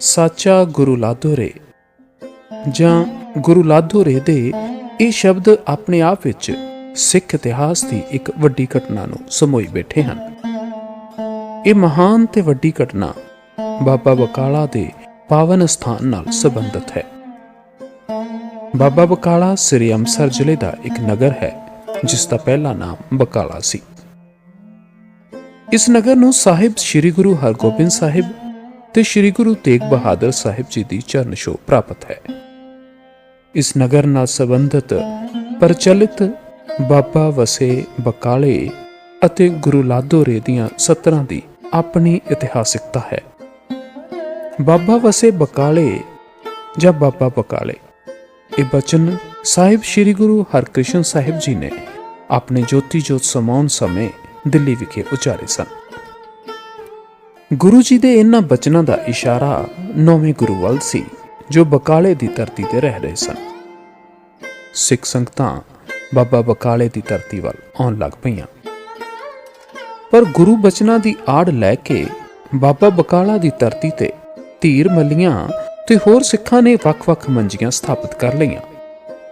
ਸਾਚਾ ਗੁਰੂ ਲਾਧੋ ਰੇ। ਜਾਂ ਗੁਰੂ ਲਾਧੋ ਰੇ ਦੇ ਇਹ ਸ਼ਬਦ ਆਪਣੇ ਆਪ ਵਿੱਚ ਸਿੱਖ ਇਤਿਹਾਸ ਦੀ ਇੱਕ ਵੱਡੀ ਘਟਨਾ ਨੂੰ ਸਮੋਈ ਬੈਠੇ ਹਨ। ਇਹ ਮਹਾਨ ਤੇ ਵੱਡੀ ਘਟਨਾ ਬਾਬਾ ਬਕਾਲਾ ਦੇ ਪਾਵਨ ਸਥਾਨ ਨਾਲ ਸੰਬੰਧਿਤ ਹੈ। ਬਾਬਾ ਬਕਾਲਾ ਸ੍ਰੀ ਅੰਮ੍ਰਿਤਸਰ ਜ਼ਿਲ੍ਹੇ ਦਾ ਇੱਕ ਨਗਰ ਹੈ, ਜਿਸ ਦਾ ਪਹਿਲਾ ਨਾਮ ਬਕਾਲਾ ਸੀ। ਇਸ ਨਗਰ ਨੂੰ ਸਾਹਿਬ ਸ੍ਰੀ ਗੁਰੂ ਹਰਗੋਬਿੰਦ ਸਾਹਿਬ ਤੇ ਸ੍ਰੀ ਗੁਰੂ ਤੇਗ ਬਹਾਦਰ ਸਾਹਿਬ ਜੀ ਦੀ ਚਰਨ ਛੋਹ ਪ੍ਰਾਪਤ ਹੈ। ਇਸ ਨਗਰ ਨਾਲ ਸੰਬੰਧਿਤ ਪ੍ਰਚਲਿਤ ਬਾਬਾ ਵਸੇ ਬਕਾਲੇ ਅਤੇ ਗੁਰੂ ਲਾਧੋਰੇ ਦੀਆਂ ਸਤਰਾਂ ਦੀ ਆਪਣੀ ਇਤਿਹਾਸਿਕਤਾ ਹੈ। ਬਾਬਾ ਵਸੇ ਬਕਾਲੇ ਜਾਂ ਬਾਬਾ ਬਕਾਲੇ, ਇਹ ਬਚਨ ਸਾਹਿਬ ਸ੍ਰੀ ਗੁਰੂ ਹਰਕ੍ਰਿਸ਼ਨ ਸਾਹਿਬ ਜੀ ਨੇ ਆਪਣੇ ਜੋਤੀ ਜੋਤ ਸਮਾਉਣ ਸਮੇਂ ਦਿੱਲੀ ਵਿਖੇ ਉਚਾਰੇ ਸਨ। ਗੁਰੂ ਜੀ ਦੇ ਇਹਨਾਂ ਬਚਨਾਂ ਦਾ ਇਸ਼ਾਰਾ ਨੌਵੇਂ ਗੁਰੂ ਵੱਲ ਸੀ, ਜੋ ਬਕਾਲੇ ਦੀ ਧਰਤੀ ਤੇ ਰਹਿ ਰਹੇ ਸਨ। ਸਿੱਖ ਸੰਗਤਾਂ ਬਾਬਾ ਬਕਾਲੇ ਦੀ ਧਰਤੀ ਵੱਲ ਆਉਣ ਲੱਗ ਪਈਆਂ। ਪਰ ਗੁਰੂ ਬਚਨਾਂ ਦੀ ਆੜ ਲੈ ਕੇ ਬਾਬਾ ਬਕਾਲਾ ਦੀ ਧਰਤੀ ਤੇ ਧੀਰ ਮੱਲੀਆਂ ਤੇ ਹੋਰ ਸਿੱਖਾਂ ਨੇ ਵੱਖ-ਵੱਖ ਮੰਜੀਆਂ ਸਥਾਪਿਤ ਕਰ ਲਈਆਂ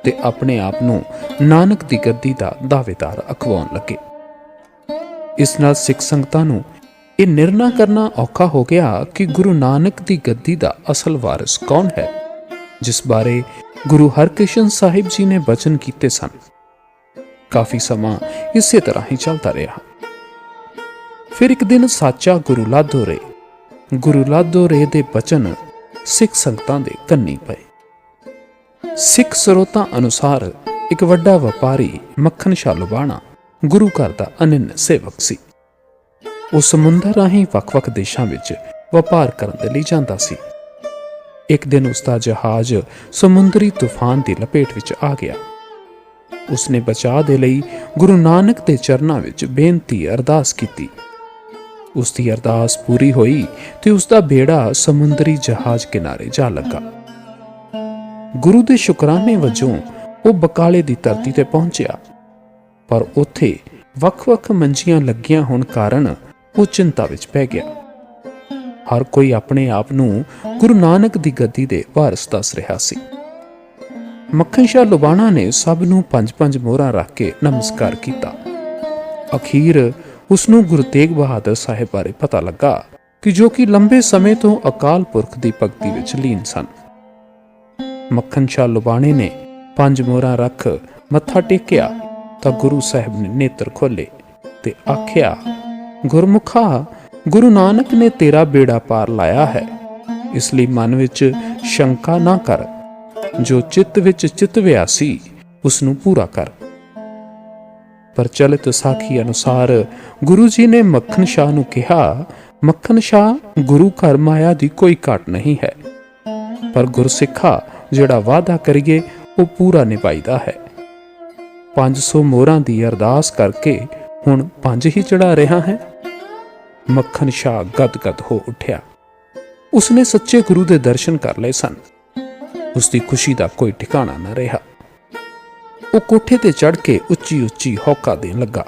ਤੇ ਆਪਣੇ ਆਪ ਨੂੰ ਨਾਨਕ ਦੀ ਗੱਦੀ ਦਾ ਦਾਅਵੇਦਾਰ ਅਖਵਾਉਣ ਲੱਗੇ। ਇਸ ਨਾਲ ਸਿੱਖ ਸੰਗਤਾਂ ਨੂੰ ਇਹ ਨਿਰਣਾ ਕਰਨਾ ਔਖਾ ਹੋ ਗਿਆ ਕਿ ਗੁਰੂ ਨਾਨਕ ਦੀ ਗੱਦੀ ਦਾ ਅਸਲ ਵਾਰਿਸ ਕੌਣ ਹੈ, ਜਿਸ ਬਾਰੇ ਗੁਰੂ ਹਰਕ੍ਰਿਸ਼ਨ ਸਾਹਿਬ ਜੀ ਨੇ ਬਚਨ ਕੀਤੇ ਸਨ। ਕਾਫੀ ਸਮਾਂ ਇਸੇ ਤਰ੍ਹਾਂ ਹੀ ਚੱਲਦਾ ਰਿਹਾ। ਫਿਰ ਇੱਕ ਦਿਨ ਸਾਚਾ ਗੁਰੂ ਲਾਧੋਰੇ ਗੁਰੂ ਲਾਧੋ ਰੇ ਦੇ ਬਚਨ ਸਿੱਖ ਸੰਗਤਾਂ ਦੇ ਕੰਨੀ ਪਏ। ਸਿੱਖ ਸਰੋਤਾਂ ਅਨੁਸਾਰ ਇੱਕ ਵੱਡਾ ਵਪਾਰੀ ਮੱਖਣ ਸ਼ਾਲੁਬਾਣਾ ਗੁਰੂ ਘਰ ਦਾ ਅਨੰਨ ਸੇਵਕ ਸੀ। ਉਹ ਸਮੁੰਦਰ ਰਾਹੀਂ ਵੱਖ-ਵੱਖ ਦੇਸ਼ਾਂ ਵਿੱਚ ਵਪਾਰ ਕਰਨ ਦੇ ਲਈ ਜਾਂਦਾ ਸੀ। ਇੱਕ ਦਿਨ ਉਸ ਦਾ ਜਹਾਜ਼ ਸਮੁੰਦਰੀ ਤੂਫਾਨ ਦੀ ਲਪੇਟ ਵਿੱਚ ਆ ਗਿਆ। ਉਸਨੇ ਬਚਾਅ ਦੇ ਲਈ ਗੁਰੂ ਨਾਨਕ ਦੇ ਚਰਨਾਂ ਵਿੱਚ ਬੇਨਤੀ ਅਰਦਾਸ ਕੀਤੀ। ਉਸ ਦੀ ਅਰਦਾਸ ਪੂਰੀ ਹੋਈ ਤੇ ਉਸ ਦਾ ਬੇੜਾ ਸਮੁੰਦਰੀ ਜਹਾਜ਼ ਕਿਨਾਰੇ ਜਾ ਲੱਗਾ। ਗੁਰੂ ਦੇ ਸ਼ੁਕਰਾਨੇ ਵਜੋਂ ਉਹ ਬਕਾਲੇ ਦੀ ਧਰਤੀ ਤੇ ਪਹੁੰਚਿਆ। ਪਰ ਉੱਥੇ ਵੱਖ-ਵੱਖ ਮੰਜੀਆਂ ਲੱਗੀਆਂ ਹੋਣ ਕਾਰਨ ਉਹ ਚਿੰਤਾ ਵਿੱਚ ਪੈ ਗਿਆ। ਹਰ ਕੋਈ ਆਪਣੇ ਆਪ ਨੂੰ ਗੁਰੂ ਨਾਨਕ ਦੀ ਗੱਦੀ ਦੇ ਵਾਰਿਸ ਦੱਸ ਰਿਹਾ ਸੀ। ਮੱਖਣ ਸ਼ਾਹ ਲੁਬਾਣਾ ਨੇ ਸਭ ਨੂੰ ਪੰਜ-ਪੰਜ ਮੋਹਰਾਂ ਰੱਖ ਕੇ ਨਮਸਕਾਰ ਕੀਤਾ। ਅਖੀਰ ਉਸ ਨੂੰ ਗੁਰੂ ਤੇਗ ਬਹਾਦਰ ਸਾਹਿਬ ਬਾਰੇ ਪਤਾ ਲੱਗਾ ਕਿ ਜੋ ਕਿ ਲੰਬੇ ਸਮੇਂ ਤੋਂ ਅਕਾਲ ਪੁਰਖ ਦੀ ਭਗਤੀ ਵਿੱਚ ਲੀਨ ਸਨ। ਮੱਖਣ ਸ਼ਾਹ ਲੁਬਾਣੇ ਨੇ ਪੰਜ ਮੋਹਰਾਂ ਰੱਖ ਮੱਥਾ ਟੇਕਿਆ ਤਾਂ ਗੁਰੂ ਸਾਹਿਬ ਨੇ ਨੇਤਰ ਖੋਲੇ ਤੇ ਆਖਿਆ ਗੁਰਮੁਖਾ, ਗੁਰੂ ਨਾਨਕ ਨੇ ਤੇਰਾ ਬੇੜਾ ਪਾਰ ਲਾਇਆ ਹੈ। ਇਸ ਲਈ ਮਨ ਵਿੱਚ ਸ਼ੰਕਾ ਨਾ ਕਰ। ਜੋ ਚਿੱਤ ਵਿੱਚ ਚਿਤਵਿਆ ਸੀ ਉਸ ਨੂੰ ਪੂਰਾ ਕਰ। ਪ੍ਰਚਲਿਤ ਸਾਖੀ ਅਨੁਸਾਰ ਗੁਰੂ ਜੀ ਨੇ ਮੱਖਣ ਸ਼ਾਹ ਨੂੰ ਕਿਹਾ, ਮੱਖਣ ਸ਼ਾਹ, ਗੁਰੂ ਘਰ ਮਾਇਆ ਦੀ ਕੋਈ ਘਾਟ ਨਹੀਂ ਹੈ। ਪਰ ਗੁਰਸਿੱਖਾ ਜਿਹੜਾ ਵਾਅਦਾ ਕਰੀਏ, ਉਹ ਪੂਰਾ ਨਿਭਾਈਦਾ ਹੈ। 500 ਮੋਹਰਾਂ ਦੀ ਅਰਦਾਸ ਕਰਕੇ ਹੁਣ ਪੰਜ ਹੀ ਚੜਾ ਰਿਹਾ ਹੈ। ਮੱਖਣ ਸ਼ਾਹ ਗਦਗਦ ਹੋ ਉੱਠਿਆ। ਉਸਨੇ ਸੱਚੇ ਗੁਰੂ ਦੇ ਦਰਸ਼ਨ ਕਰ ਲਏ ਸਨ। ਉਸ ਦੀ ਖੁਸ਼ੀ ਦਾ ਕੋਈ ਠਿਕਾਣਾ ਨਾ ਰਿਹਾ। ਉਹ ਕੋਠੇ ਤੇ ਚੜ ਕੇ ਉੱਚੀ ਉੱਚੀ ਹੌਕਾ ਦੇਣ ਲੱਗਾ।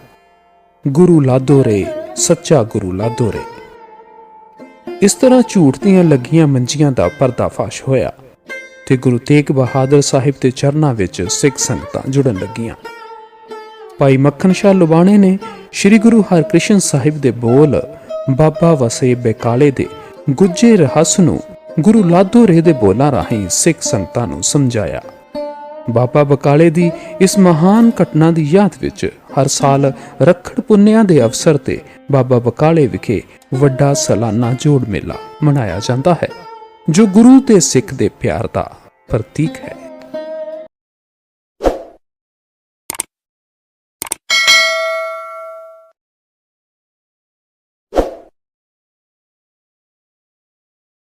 ਗੁਰੂ ਲਾਧੋਰੇ ਸੱਚਾ ਗੁਰੂ ਲਾਧੋਰੇ ਇਸ ਤਰ੍ਹਾਂ ਝੂਠ ਦੀਆਂ ਲੱਗੀਆਂ ਮੰਜੀਆਂ ਦਾ ਪਰਦਾਫਾਸ਼ ਹੋਇਆ ਤੇ ਗੁਰੂ ਤੇਗ ਬਹਾਦਰ ਸਾਹਿਬ ਦੇ ਚਰਨਾਂ ਵਿੱਚ ਸਿੱਖ ਸੰਗਤਾਂ ਜੁੜਨ ਲੱਗੀਆਂ। ਭਾਈ ਮੱਖਣ ਸ਼ਾਹ ਲੁਬਾਣੇ ਨੇ ਸ੍ਰੀ ਗੁਰੂ ਹਰਕ੍ਰਿਸ਼ਨ ਸਾਹਿਬ ਦੇ ਬੋਲ ਬਾਬਾ ਵਸੇ ਬੇਕਾਲੇ ਦੇ ਗੁੱਜੇ ਰਹੱਸ ਨੂੰ ਗੁਰੂ ਲਾਧੋ ਲਾਧੋਰੇ ਦੇ ਬੋਲਾਂ ਰਾਹੀਂ ਸਿੱਖ ਸੰਗਤਾਂ ਨੂੰ ਸਮਝਾਇਆ। ਬਾਬਾ ਬਕਾਲੇ ਦੀ ਇਸ ਮਹਾਨ ਘਟਨਾ ਦੀ ਯਾਦ ਵਿੱਚ ਹਰ ਸਾਲ ਰੱਖੜ ਪੁੰਨਿਆਂ ਦੇ ਅਵਸਰ ਤੇ ਬਾਬਾ ਬਕਾਲੇ ਵਿਖੇ ਵੱਡਾ ਸਾਲਾਨਾ ਜੋੜ ਮੇਲਾ ਮਨਾਇਆ ਜਾਂਦਾ ਹੈ, ਜੋ ਗੁਰੂ ਤੇ ਸਿੱਖ ਦੇ ਪਿਆਰ ਦਾ ਪ੍ਰਤੀਕ ਹੈ।